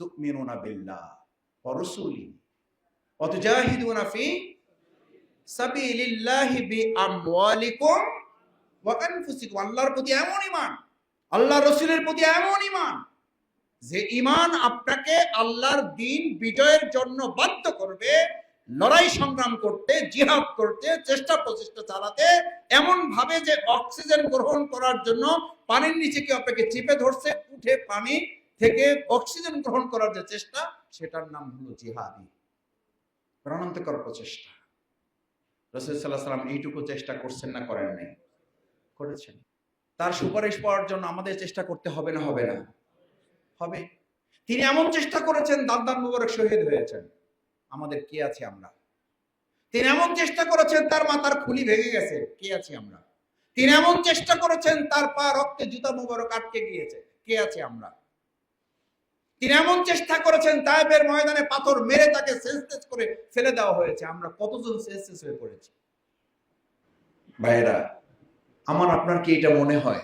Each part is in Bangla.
তুমিনুনা বিল্লাহ প্রতি এমন ঈমান যে ঈমান আপনাকে আল্লাহর দিন বিজয়ের জন্য বাধ্য করবে, লড়াই সংগ্রাম করতে, জিহাদ করতে, চেষ্টা প্রচেষ্টা চালাতে এমন ভাবে যে অক্সিজেন গ্রহণ করার জন্য পানির নিচে কি আপনাকে চিপে ধরছে, উঠে পানি থেকে অক্সিজেন গ্রহণ করার যে চেষ্টা, সেটার নাম হলো জিহাদি। প্রাণান্তকর প্রচেষ্টা। রসুল সাল্লাহ সাল্লাম এইটুকু চেষ্টা করছেন না, করেন নাই। করেছেন। তার সুপারিশ পাওয়ার জন্য আমাদের চেষ্টা করতে হবে না হবে না। হবে। তিনি এমন চেষ্টা করেছেন দান দান মুবারক শহীদ হয়েছেন। আমাদের কে আছে আমরা? তিনি এমন চেষ্টা করেছেন, তার মাথার খুলি ভেঙে গেছে। কে আছি আমরা? তিনি এমন চেষ্টা করেছেন, তার পা রক্তে জুতা মুবারক আটকে গিয়েছে। কে আছে আমরা? তিনি এমন চেষ্টা করেছেন তাইবের ময়দানে পাথর মেরে তাকে সেন্সলেস করে ফেলে দেওয়া হয়েছে। আমরা কতজন সেন্সলেস হয়ে পড়েছি? ভাইরা আমার, আপনার কি এটা মনে হয়?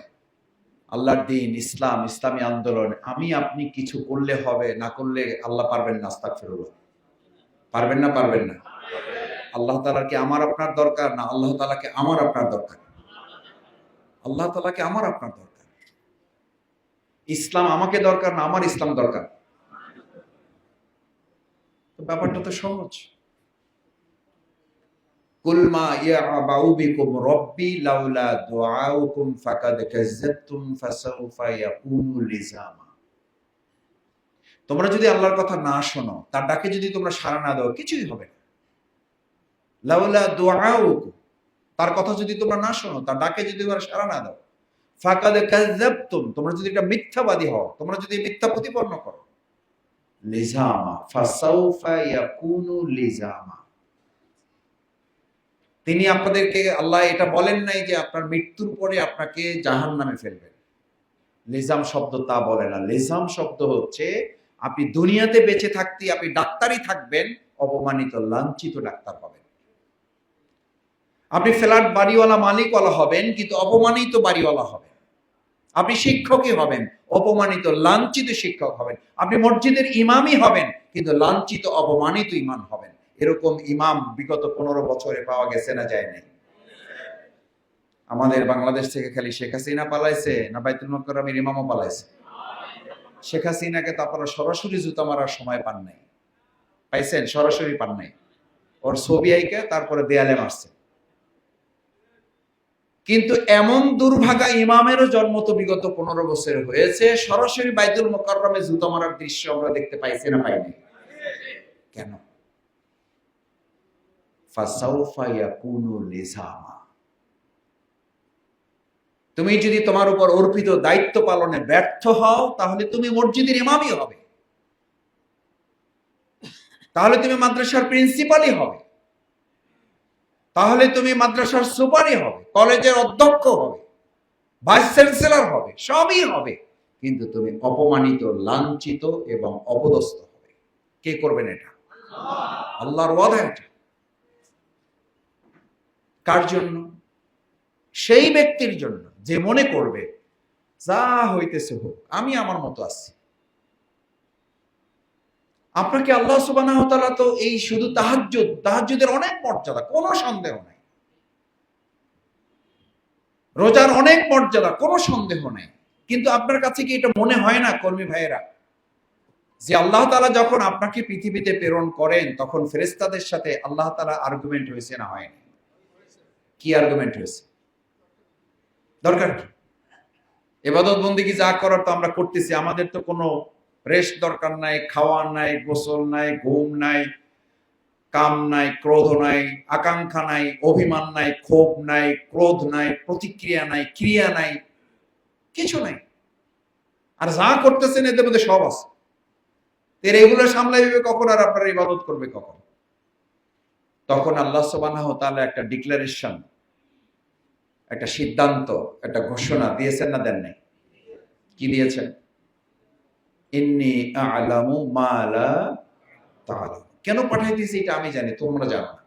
আল্লাহর দিন, ইসলাম, ইসলামী আন্দোলন, আমি, আপনি কিছু করলে হবে, না করলে আল্লাহ পারবেন না আস্তাক ফেরুল্লাহ পারবেন না পারবেন না। আল্লাহ তালার কি আমার, আপনার দরকার? না, আল্লাহ তালাকে আমার, আপনার দরকার? আল্লাহ তালাকে আমার, আপনার দরকার? ইসলাম আমাকে দরকার, না আমার ইসলাম দরকার? ব্যাপারটা তো সহজ। কুলমা বিকুম রব্বি লাউলা ফাকাদ ফাসাউফা ইয়াকুনু লিজামা। তোমরা যদি আল্লাহর কথা না শোনো, তার ডাকে যদি তোমরা সাড়া না দাও, কিছুই হবে না। লাউলা দুআউকুম, তার কথা যদি তোমরা না শোনো, তার ডাকে যদি তোমরা সাড়া না দাও। ফাকাদ কাযাবতুম তোমরা যদি একটা মিথ্যাবাদী হও, তোমরা যদি মিথ্যা প্রতিপন্ন করো লিজামা ফাসাউফা ইয়াকুনু লিজামা তিনি আপনাদেরকে আল্লাহ এটা বলেন নাই যে আপনার মৃত্যুর পরে আপনাকে জাহান নামে ফেলবেন। লেজাম শব্দ তা বলে না। লেজাম শব্দ হচ্ছে, আপনি দুনিয়াতে বেঁচে থাকতে, আপনি ডাক্তারই থাকবেন, অপমানিত, লাঞ্ছিত ডাক্তার হবেন আপনি ফ্ল্যাট বাড়িওয়ালা মালিকওয়ালা হবেন, কিন্তু অপমানিত বাড়িওয়ালা হবেন। আপনি শিক্ষকই হবেন, অপমানিত, লাঞ্ছিত শিক্ষক হবেন। আপনি মসজিদের ইমামই হবেন, কিন্তু লাঞ্ছিত, অপমানিত ইমাম হবেন। এরকম ইমাম বিগত পনেরো বছরে পাওয়া গেছে না যায় নাই। আমাদের বাংলাদেশ থেকে খালি শেখ হাসিনা পালাইছে না বাইতুল মকরমের ইমামও পালাইছে? শেখ হাসিনাকে তো আপনারা সরাসরি জুতা মারার সময় পান নাই। পাইছেন? সরাসরি পান নাই। ওর ছবি আইকে তারপরে দেয়ালে মারছে। কিন্তু এমন দুর্ভাগা ইমামেরও জন্ম তো বিগত পনেরো বছরে হয়েছে। সরাসরি বাইতুল মোকাররমে জুতা মারার দৃশ্য আমরা দেখতে পাইছি না পাইনি। কেন? তুমি যদি তোমার উপর অর্পিত দায়িত্ব পালনে ব্যর্থ হও, তাহলে তুমি মসজিদের ইমামই হবে। তাহলে তুমি মাদ্রাসার প্রিন্সিপালই হবে। তাহলে তুমি মাদ্রাসার সুপারই হবে, কলেজের অধ্যক্ষ হবে, ভাইস চ্যান্সেলর হবে, সবই হবে। কিন্তু তুমি অপমানিত, লাঞ্ছিত এবং অপদস্থ হবে। কে করবেন এটা? আল্লাহর কার জন্য? সেই ব্যক্তির জন্য যে মনে করবে, যা হইতেছে হোক, আমি আমার মতো আছি। আপনাকে আল্লাহ সুবাহ তো এই শুধু তাহাজ্জুদ, তাহাজ্জুদের অনেক মর্যাদা, কোনো সন্দেহ নাই। রোজার অনেক মর্যাদা, কোনো সন্দেহ নাই। কিন্তু আপনার কাছে কি এটা মনে হয় না, কর্মী ভাইয়েরা? যে আল্লাহ তালা যখন আপনাকে পৃথিবীতে প্রেরণ করেন, তখন ফেরেস্তাদের সাথে আল্লাহ তালা আর্গুমেন্ট হয়েছে না হয়নি? কি আর্গুমেন্ট হয়েছে? দরকার কি? এবাদত বন্দিকে যা করার তো আমরা করতেছি, আমাদের তো কোনো রেস্ট দরকার নাই খাওয়া নাই, গোসল নাই, ঘুম নাই, কাম নাই, ক্রোধ নাই, আকাঙ্ক্ষা নাই, অভিমান নাই, ক্ষোভ নাই, ক্রোধ নাই, প্রতিক্রিয়া নাই, ক্রিয়া নাই, কিছু নাই। আর যা করতেছেন এদের মধ্যে সব আছে। এর এগুলো সামলাইবে কখন আর আপনারা ইবাদত করবে কখন? তখন আল্লাহ সুবহানাহু তাআলা একটা ডিক্লারেশন, একটা সিদ্ধান্ত, একটা ঘোষণা দিয়েছেন না দেন নাই? কি দিয়েছেন? ইন্নি আলামু মালা তাআলা কেন পাঠাইতেছি এটা আমি জানি, তোমরা জানো না।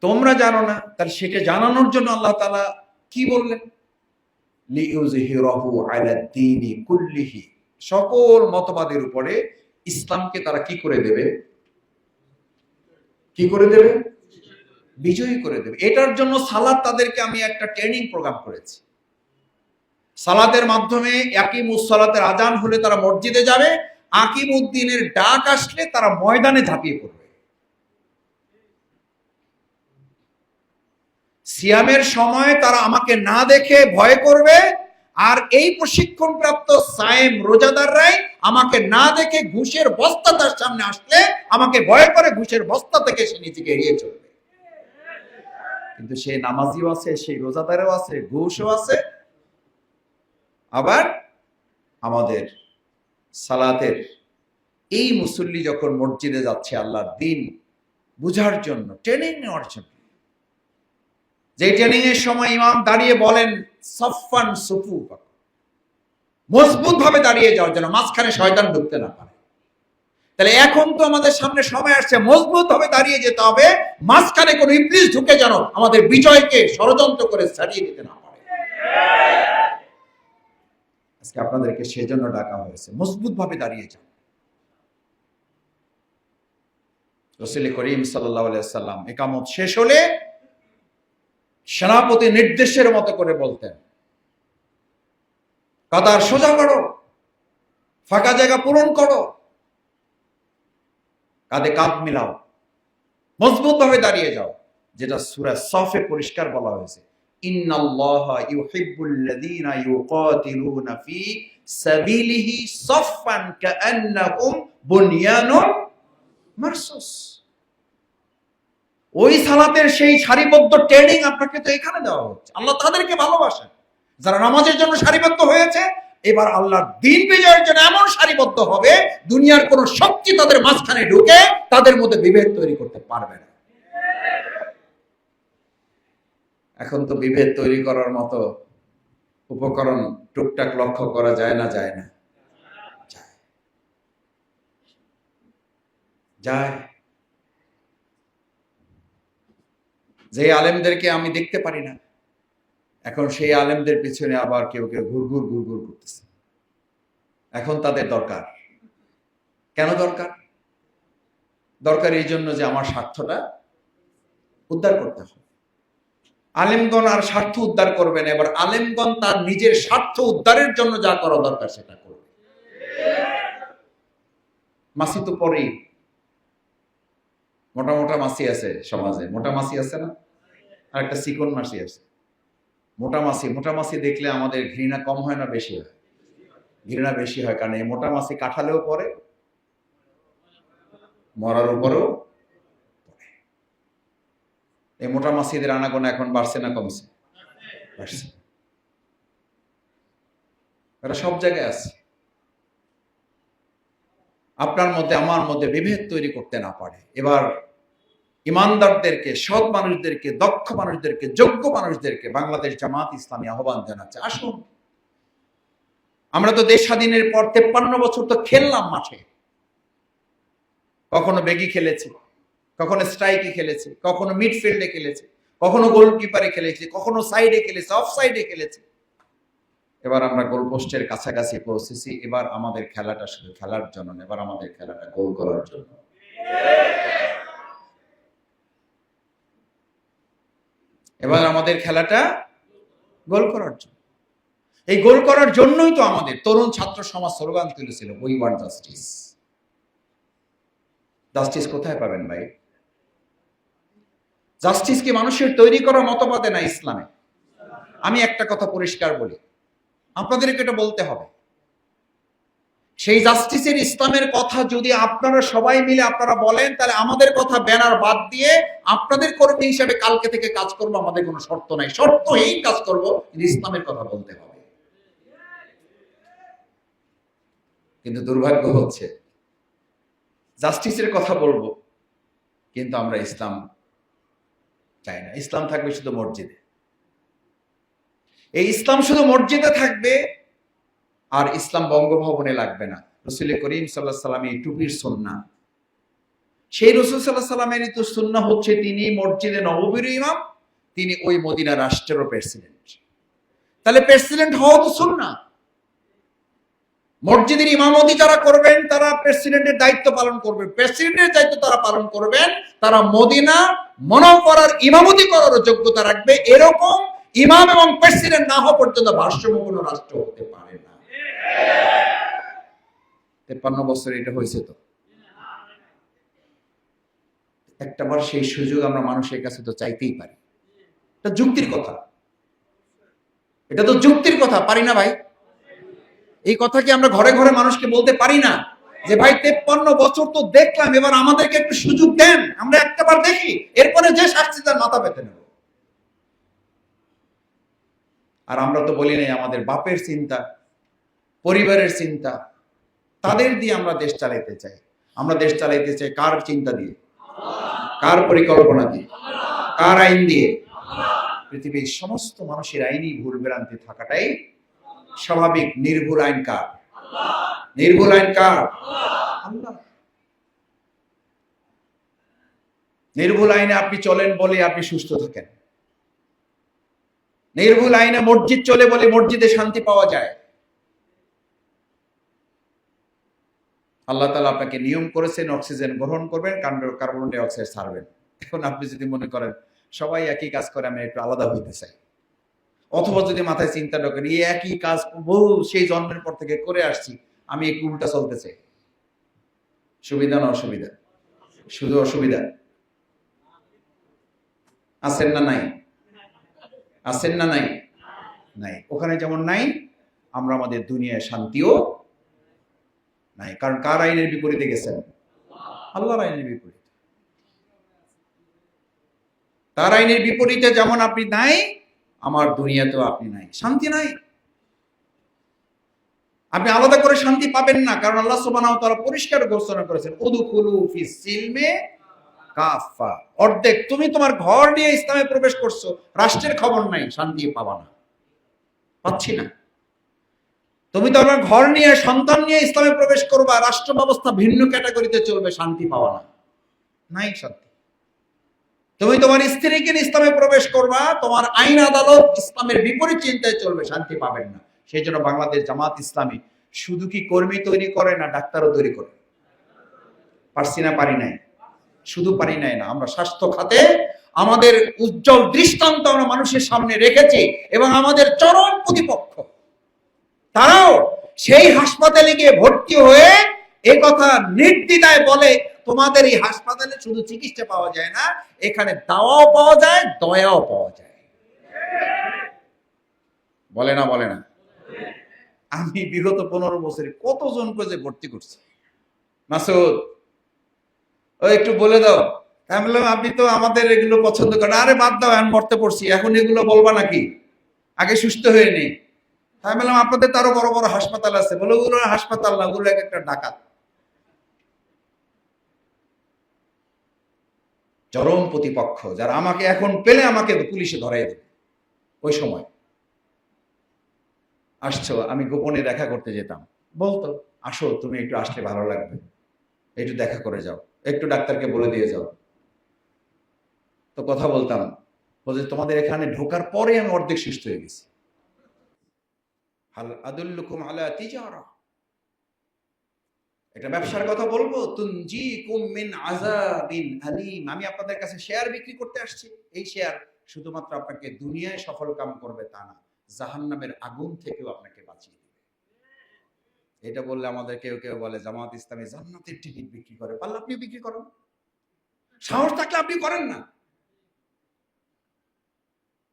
তোমরা জানো না, তাহলে সেটা জানানোর জন্য আল্লাহ তাআলা কি বললেন? লিইউযহিরাহু আলা কুল্লিহি সকল মতবাদের উপরে ইসলামকে তারা কি করে দেবে? কি করে দেবে? বিজয়ী করে দেবে। এটার জন্য সালাদ তাদেরকে আমি একটা ট্রেনিং প্রোগ্রাম করেছি। সালাতের মাধ্যমে একিম সালাতের আজান হলে তারা মসজিদে যাবে আকিম উদ্দিনের ডাক আসলে তারা ময়দানে ঝাঁপিয়ে পড়বে। সিয়ামের সময় তারা আমাকে না দেখে ভয় করবে, আর এই প্রশিক্ষণ প্রাপ্ত সায়েম রোজাদাররাই আমাকে না দেখে ঘুষের বস্তা তার সামনে আসলে আমাকে ভয় করে ঘুষের বস্তা থেকে সে নিজেকে এড়িয়ে চলবে। কিন্তু সে নামাজিও আছে সেই রোজাদারও আছে, ঘুষও আছে আবার আমাদের সালাতের এই মুসল্লি যখন মসজিদে যাচ্ছে আল্লাহর দিন বুঝার জন্য ট্রেনিং নেওয়ার জন্য। যে ট্রেনিং এর সময় ইমাম দাঁড়িয়ে বলেন সফান সুফু মজবুত ভাবে দাঁড়িয়ে যাওয়ার জন্য, মাঝখানে শয়তান ঢুকতে না পারে। তাহলে এখন তো আমাদের সামনে সময় আসছে মজবুত ভাবে দাঁড়িয়ে যেতে হবে, মাঝখানে কোনো ইবলিস ঢুকে যেন আমাদের বিজয়কে ষড়যন্ত্র করে ছাড়িয়ে দিতে না পারে। আজকে আপনাদেরকে সেজন্য ডাকা হয়েছে। মজবুত ভাবে দাঁড়িয়ে যান। রসুল করিম সাল্লাম একামত শেষ হলে সেনাপতি নির্দেশের মতো করে বলতেন, কাতার সোজা করো, ফাঁকা জায়গা পূরণ করো, কাঁধে কাঁধ মিলাও মজবুত ভাবে দাঁড়িয়ে যাও। যেটা সুরা সফে পরিষ্কার বলা হয়েছে। ইন্নাল্লাহা ইউহিব্বুল্লাযীনা ইউকাতিলুনা ফি সাবিলিহি সাফফান কাআন্নাহুম বুনয়ানুন মারসুস। ওই সালাতের সেই সারিবদ্ধ ট্রেনিং আপনাকে তো এখানে দেওয়া হচ্ছে। আল্লাহ তাদেরকে ভালোবাসেন। যারা নামাজের জন্য সারিবদ্ধ হয়েছে, এবার আল্লাহর দিন বিজয়ের জন্য এমন সারিবদ্ধ হবে, দুনিয়ার কোন শক্তি তাদের মাঝখানে ঢুকে তাদের মধ্যে বিভেদ তৈরি করতে পারবে না। এখন তো বিভেদ তৈরি করার মতো উপকরণ টুকটাক লক্ষ্য করা যায় না যায় না। যায়। যে আলেমদেরকে আমি দেখতে পারি না, এখন সেই আলেমদের পিছনে আবার কেউ কেউ ঘুরঘুর ঘুরঘুর করতেছে। এখন তাদের দরকার। কেন দরকার? দরকার এই জন্য যে আমার স্বার্থটা উদ্ধার করতে হবে। আলেমগণ আর স্বার্থ উদ্ধার করবেন, এবার আলেমগণ তার নিজের স্বার্থ উদ্ধারের জন্য যা করা দরকার সেটা করবে। মাসি তো পরেই। মোটা মোটা মাসি আছে সমাজে। মোটা মাসি আছে না? আর একটা চিকন মাসি আছে। মোটা মাসি মোটা মাসি দেখলে আমাদের ঘৃণা কম হয় না বেশি হয়? ঘৃণা বেশি হয়, কারণ এই মোটা মাসি কাঠালেও পরে, মরার উপরেও। এই মোটা মাসিদের আনাগোনা এখন বাড়ছে না কমছে? বাড়ছে। এরা সব জায়গায় আছে। আপনার মধ্যে, আমার মধ্যে বিভেদ তৈরি করতে না পারে। এবার ইমানদারদেরকে, সৎ মানুষদেরকে, দক্ষ মানুষদেরকে, যোগ্য মানুষদেরকে বাংলাদেশ জামাত ইসলামী আহ্বান জানাচ্ছে। আসুন। আমরা তো দেশ স্বাধীনের পর তেপ্পান্ন বছর তো খেললাম মাঠে। কখনো বেগি খেলেছি। কখনো স্ট্রাইকে খেলেছে, কখনো মিডফিল্ডে খেলেছে, কখনো গোলকিপারে খেলেছে, কখনো সাইডে খেলেছে অফ সাইডে খেলেছে। এবার আমরা গোল পোস্টের কাছাকাছি পৌঁছেছি, এবার আমাদের খেলাটা শুধু খেলার জন্য এবার আমাদের খেলাটা গোল করার জন্য। এবার আমাদের খেলাটা গোল করার জন্য। এই গোল করার জন্যই তো আমাদের তরুণ ছাত্র সমাজ স্লোগান তুলেছিল উই ওয়ান্ট জাস্টিস জাস্টিস কোথায় পাবেন ভাই? জাস্টিস কি মানুষের তৈরি করা মতবাদে না ইসলামে? আমি একটা কথা পরিষ্কার বলি। আপনাদেরকে এটা বলতে হবে। সেই জাস্টিসের ইসলামের কথা যদি আপনারা সবাই মিলে আপনারা বলেন, তাহলে আমাদের কথা ব্যানার বাদ দিয়ে আপনাদের কর্মী হিসাবে কালকে থেকে কাজ করব, আমাদের কোনো শর্ত নাই। শর্তহীন কাজ করব ইসলামের কথা বলতে হবে। কিন্তু দুর্ভাগ্য হচ্ছে, জাস্টিসের কথা বলব, কিন্তু আমরা ইসলাম চাই না। ইসলাম থাকবে শুধু মসজিদে। এই ইসলাম শুধু মসজিদে থাকবে আর ইসলাম বঙ্গভবনে লাগবে না। রসুল করিম সাল্লাহ সাল্লাম এই টুপির সন্না সেই রসুল সাল্লাহ সাল্লামেরই তো সুন্না হচ্ছে তিনি মসজিদে নববীর ইমাম, তিনি ওই মদিনা রাষ্ট্রেরও প্রেসিডেন্ট। তাহলে প্রেসিডেন্ট হওয়া তো সুন্না মসজিদের ইমামতি যারা করবেন, তারা প্রেসিডেন্টের দায়িত্ব পালন করবেন প্রেসিডেন্টের দায়িত্ব তারা পালন করবেন, তারা মদিনা মনোপরার ইমামতি করার যোগ্যতা রাখবে। এরকম ইমাম এবং প্রেসিডেন্ট না হওয়া পর্যন্ত ভারসাম্য কোনো রাষ্ট্র হতে পারে না। তেপ্পান্ন বছর এটা হয়েছে তো। একটা বার সেই সুযোগ আমরা মানুষের কাছে তো চাইতেই পারি। এটা যুক্তির কথা। এটা তো যুক্তির কথা, পারি না ভাই? এই কথা কি আমরা ঘরে ঘরে মানুষকে বলতে পারি না? যে ভাই, তেপ্পান্ন বছর তো দেখলাম, এবার আমাদেরকে একটু সুযোগ দেন। আমরা একটা বার দেখি, এরপরে যে শাস্তি তার মাথা পেতে নেব। আর আমরা তো বলি নাই, আমাদের বাপের চিন্তা, পরিবারের চিন্তা, তাদের দিয়ে আমরা দেশ চালাইতে চাই। আমরা দেশ চালাইতে চাই কার চিন্তা দিয়ে? কার পরিকল্পনা দিয়ে? কার আইন দিয়ে? পৃথিবীর সমস্ত মানুষের আইনই ভুল ভ্রান্তি থাকাটাই স্বাভাবিক নির্ভুল আইন কার? নির্ভুল আইন কার? আল্লাহ। নির্ভুল আইনে আপনি চলেন বলে আপনি সুস্থ থাকেন। নির্ভুল আইনে মসজিদ চলে বলে মসজিদে শান্তি পাওয়া যায়। আল্লাহ তালা আপনাকে নিয়ম করেছেন অক্সিজেন গ্রহণ করবেন কার্বন- কার্বন ডাই অক্সাইড ছাড়বেন। এখন আপনি যদি মনে করেন সবাই একই কাজ করে আমি একটু আলাদা হইতে চাই। অথবা যদি মাথায় চিন্তা ঢোকেন এই একই কাজ বহু সেই জন্মের পর থেকে করে আসছি, আমি একটু উল্টা চলতে চাই সুবিধা না অসুবিধা? শুধু অসুবিধা। আছেন না নাই? আছেন না নাই? নাই। ওখানে যেমন নাই, আমরা আমাদের দুনিয়ায় শান্তিও নাই। কারণ কার আইনের বিপরীতে গেছেন? আল্লাহর আইনের বিপরীতে। তার আইনের বিপরীতে যেমন আপনি নাই আমার দুনিয়াতেও আপনি নাই। শান্তি নাই। আপনি আলাদা করে শান্তি পাবেন না, কারণ আল্লাহ সুবহানাহু তাআলা পরিষ্কার ঘোষণা করেছেন, উদখুলু ফিস সিলমে কাফা অর্ধেক তুমি তোমার ঘর নিয়ে ইসলামে প্রবেশ করছ, রাষ্ট্রের খবর নাই, শান্তি পাবা না। পাচ্ছি না। তুমি তো আমার ঘর নিয়ে, সন্তান নিয়ে ইসলামে প্রবেশ করবা রাষ্ট্র ব্যবস্থা ভিন্ন ক্যাটাগরিতে চলবে, শান্তি পাওয়া না। নাই শান্তি। তুমি তোমার স্ত্রীকে ইসলামে প্রবেশ করবা, তোমার আইন আদালত ইসলামের বিপরীত চিন্তায় চলবে, শান্তি পাবেন না। সেই জন্য বাংলাদেশ জামাত ইসলামী শুধু কি কর্মী তৈরি করে না ডাক্তারও তৈরি করে? পারছি না, পারি নাই। শুধু পারি নাই না, আমরা স্বাস্থ্য খাতে আমাদের উজ্জ্বল দৃষ্টান্ত আমরা মানুষের সামনে রেখেছি এবং আমাদের চরম প্রতিপক্ষ। তারাও সেই হাসপাতালে গিয়ে ভর্তি হয়ে এ কথা নির্দ্বিধায় বলে তোমাদের এই হাসপাতালে শুধু চিকিৎসা পাওয়া যায় না, এখানে দাওয়াও পাওয়া যায়, দয়াও পাওয়া যায়। বলে না বলে না। আমি বিগত পনেরো বছরে কতজনকে যে ভর্তি করছি? মাসুদ, ও একটু বলে দাও। আমি বললাম, আপনি তো আমাদের এগুলো পছন্দ করেন। আরে বাদ দাও, আমি মরতে পড়ছি। এখন এগুলো বলবা নাকি? আগে সুস্থ হয়ে নেই আমি বললাম, আপনাদের তো আরও বড় বড় হাসপাতাল আছে। বলে, ওগুলো হাসপাতাল না, ওগুলো এক একটা ডাকাত। চরম প্রতিপক্ষ, যারা আমাকে এখন পেলে আমাকে পুলিশে ধরাই দেবে। ওই সময়। আসছো, আমি গোপনে দেখা করতে যেতাম। বলতো, আসো, তুমি একটু আসলে ভালো লাগবে। একটু দেখা করে যাও। একটু ডাক্তারকে বলে দিয়ে যাও। তো কথা বলতাম, বলছে, তোমাদের এখানে ঢোকার পরে আমি অর্ধেক সুস্থ হয়ে গেছি। হাল আদুল্লুকুম আলা তিজারা। এটা ব্যবসার কথা বলব। তুনজি মিন আযাবিন আলিম। আমি আপনাদের কাছে শেয়ার বিক্রি করতে আসছি। এই শেয়ার শুধুমাত্র আপনাকে দুনিয়ায় সফল কাম করবে তা না, জাহান্নামের আগুন থেকেও আপনাকে বাঁচিয়ে দিবে। এটা বললে আমাদের কেউ কেউ বলে, জামাত ইসলামী জান্নাতের টিকিট বিক্রি করে। পারলে আপনি বিক্রি করেন। সাহস থাকলে আপনি করেন না।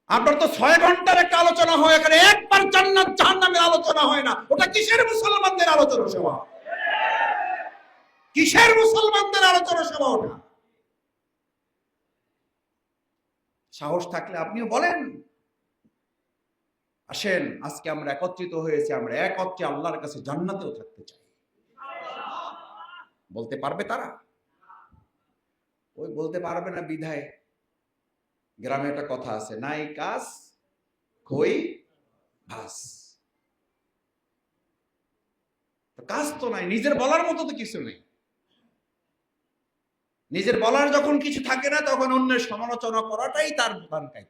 আপনার তো ছয় ঘণ্টার একটা আলোচনা হয়, এখানে একবার জান্নাত জাহান্নামের আলোচনা হয় না। ওটা কিসের মুসলমানদের আলোচনা সভা? কিসের মুসলমানদের আলোচনা সভা ওটা সাহস থাকলে আপনিও বলেন। আসেন, আজকে আমরা একত্রিত হয়েছে, আমরা একত্রে আল্লাহর কাছে জান্নাতেও থাকতে চাই। বলতে পারবে তারা? ওই বলতে পারবে না বিধায়। গ্রামে একটা কথা আছে, নাই কাজ কই ভাস। কাজ তো নাই, নিজের বলার মতো তো কিছু নেই। নিজের বলার যখন কিছু থাকে না, তখন অন্যের সমালোচনা করাটাই তার প্রধান কাজ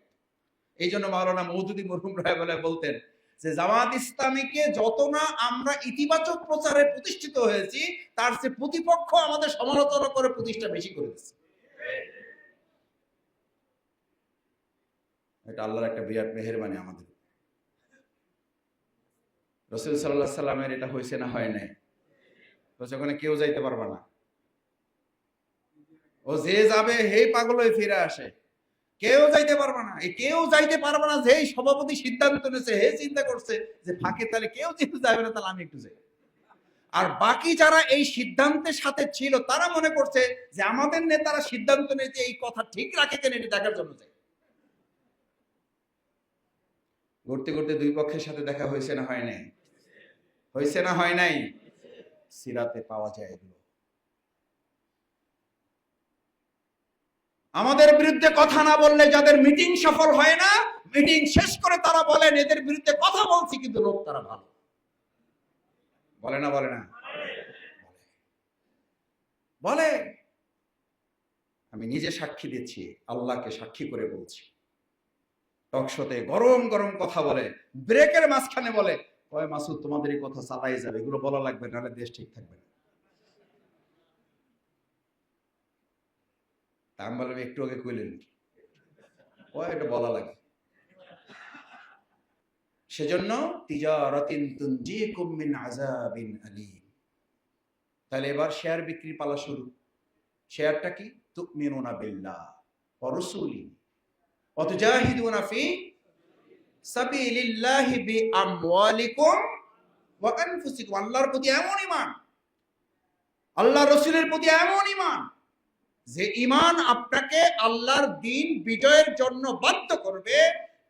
এই জন্য মাওলানা মৌদুদি মরহুম রায় বলতেন যে, জামাত ইসলামীকে যত না আমরা ইতিবাচক প্রচারে প্রতিষ্ঠিত হয়েছি, তার সে প্রতিপক্ষ আমাদের সমালোচনা করে প্রতিষ্ঠা বেশি করে দিচ্ছে। এটা আল্লাহর একটা বিরাট মেহেরবানি আমাদের। রসুল সাল্লাহ সাল্লামের এটা হয়েছে না হয় নাই? তো সেখানে কেউ যাইতে পারবে না। ও যে যাবে হে পাগল হয়ে ফিরে আসে। কেউ যাইতে পারবে না। কেউ যাইতে পারবে না, যেই সভাপতি সিদ্ধান্ত নিয়েছে হে চিন্তা করছে যে, ফাঁকে তাহলে কেউ যেহেতু যাবে না, তাহলে আমি একটু যাই। আর বাকি যারা এই সিদ্ধান্তের সাথে ছিল, তারা মনে করছে যে, আমাদের নেতারা সিদ্ধান্ত নিয়েছে, এই কথা ঠিক রাখে কেন, এটি দেখার জন্য যাই। ঘুরতে ঘুরতে দুই পক্ষের সাথে দেখা হয়েছে না হয় নাই? হয়েছে না হয় নাই? সিরাতে পাওয়া যায় এগুলো। আমাদের বিরুদ্ধে কথা না বললে যাদের মিটিং সফল হয় না, মিটিং শেষ করে তারা বলেন, এদের বিরুদ্ধে কথা বলছি কিন্তু লোক তারা ভালো। বলে না বলে না। বলে। আমি নিজে সাক্ষী দিচ্ছি, আল্লাহকে সাক্ষী করে বলছি। টকশোতে গরম গরম কথা বলে, ব্রেকের মাঝখানে বলে, কয় মাসুদ, তোমাদের এই কথা চালাই যাবে, এগুলো বলা লাগবে, নাহলে দেশ ঠিক থাকবে না। তা আমি বললাম একটু আগে কইলেন কি? কয় এটা বলা লাগে। সেজন্য, তিজারাতিন তুনজিকুম মিন আযাবিন আলীম। তাহলে এবার শেয়ার বিক্রি পালা শুরু। শেয়ারটা কি? তুমিনুনা বিল্লাহ, ওয়া রাসূলিহি ওয়া তুজাহিদুনা ফি সাবিলিল্লাহি বিআমওয়ালিকুম ওয়া আনফুসিকুম। আল্লাহর প্রতি এমন ঈমান। আল্লাহ রসুলের প্রতি এমন ঈমান। যে ঈমান আপনাকে আল্লাহর দিন বিজয়ের জন্য বাধ্য করবে,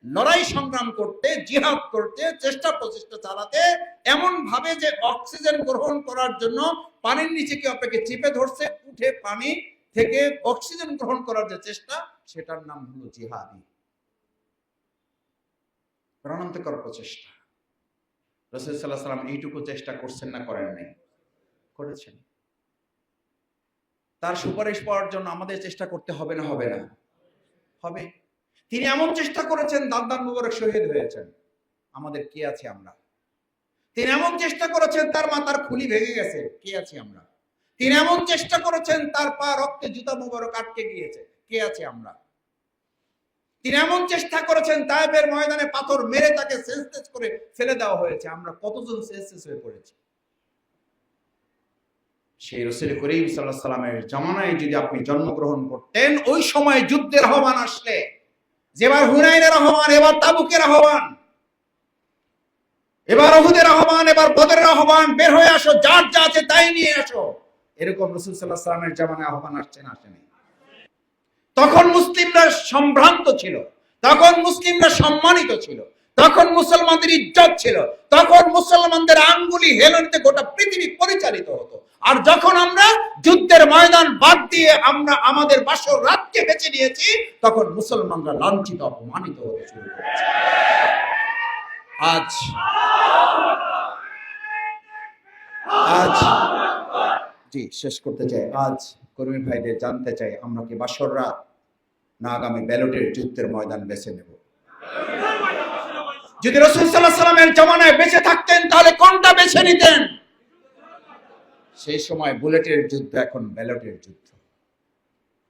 লড়াই সংগ্রাম করতে, জিহাদ করতে, চেষ্টা প্রচেষ্টা চালাতে এমন ভাবে যে অক্সিজেন গ্রহণ করার জন্য পানির নিচে কি আপনাকে চেপে ধরছে, উঠে পানি থেকে অক্সিজেন গ্রহণ করার যে চেষ্টা, সেটার নাম হলো জিহাদি। প্রাণান্তকর প্রচেষ্টা। রসুল সাল্লাহ সাল্লাম এইটুকু চেষ্টা করছেন না, করেন নাই। করেছেন। তার সুপারিশ পাওয়ার জন্য আমাদের চেষ্টা করতে হবে না হবে না। হবে। তিনি এমন চেষ্টা করেছেন, দান্দান মুবারক শহীদ হয়েছেন। আমাদের কে আছে আমরা? তিনি এমন চেষ্টা করেছেন, তার মাথার খুলি ভেঙে গেছে। কে আছি আমরা? তিনি এমন চেষ্টা করেছেন, তার পা রক্তে জুতা মুবারক আটকে গিয়েছে। কে আছে আমরা? তিনি এমন চেষ্টা করেছেন তাইবের ময়দানে পাথর মেরে তাকে সেন্সলেস করে ফেলে দেওয়া হয়েছে। আমরা কতজন সেন্সলেস হয়ে পড়েছি? সেই রসুল করিম সাল্লাহ সাল্লামের জামানায় যদি আপনি জন্মগ্রহণ করতেন, ওই সময় যুদ্ধের আহ্বান আসলে। যেবার হুনাইনের আহ্বান, এবার তাবুকের আহ্বান। এবার অহুদের আহ্বান, এবার বদরের আহ্বান, বের হয়ে আসো, যার যা আছে তাই নিয়ে আসো। এরকম রসুল সাল্লাহ সাল্লামের জামানায় আহ্বান আসছে না আসেনি তখন মুসলিমরা সম্ভ্রান্ত ছিল, তখন মুসলিমরা সম্মানিত ছিল, তখন মুসলমানদের ইজ্জত ছিল, তখন মুসলমানদের আঙ্গুলি হেলনিতে গোটা পৃথিবী পরিচালিত হতো। আর যখন আমরা যুদ্ধের ময়দান বাদ দিয়ে আমরা আমাদের বাসর রাতকে বেছে নিয়েছি, তখন মুসলমানরা লাঞ্ছিত, অপমানিত হতে শুরু করেছে। আজ আজ, জি, শেষ করতে চাই। আজ কর্মী ভাইদের জানতে চাই, আমরা কি বাসর রাত না আগামী ব্যালটের যুদ্ধের ময়দান বেছে নেব? যদি রসুল সাল্লাহ সাল্লামের জমানায় বেঁচে থাকতেন, তাহলে কোনটা বেছে নিতেন? সেই সময় বুলেটের যুদ্ধ, এখন ব্যালটের যুদ্ধ।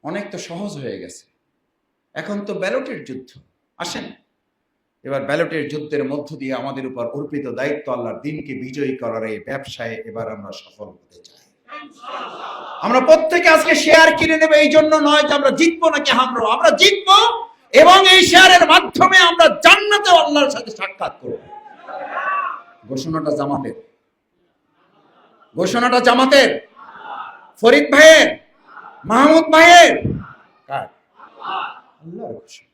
অনেক তো সহজ হয়ে গেছে। এখন তো ব্যালটের যুদ্ধ। আসেন। এবার ব্যালটের যুদ্ধের মধ্য দিয়ে আমাদের উপর অর্পিত দায়িত্ব আল্লাহর দিনকে বিজয়ী করার এই ব্যবসায় এবার আমরা সফল হতে চাই। আমরা প্রত্যেকে আজকে শেয়ার কিনে নেবে, এই জন্য নয় যে আমরা জিতবো নাকি হামরো আমরা জিতবো এবং এই শেয়ারের মাধ্যমে আমরা জান্নাতে আল্লাহর সাথে সাক্ষাৎ করব। ঘোষণাটা জামাতের। ঘোষণাটা জামাতের? ফরিদ ভাইয়ের? মাহমুদ ভাইয়ের? কার? আল্লাহর ঘোষণা।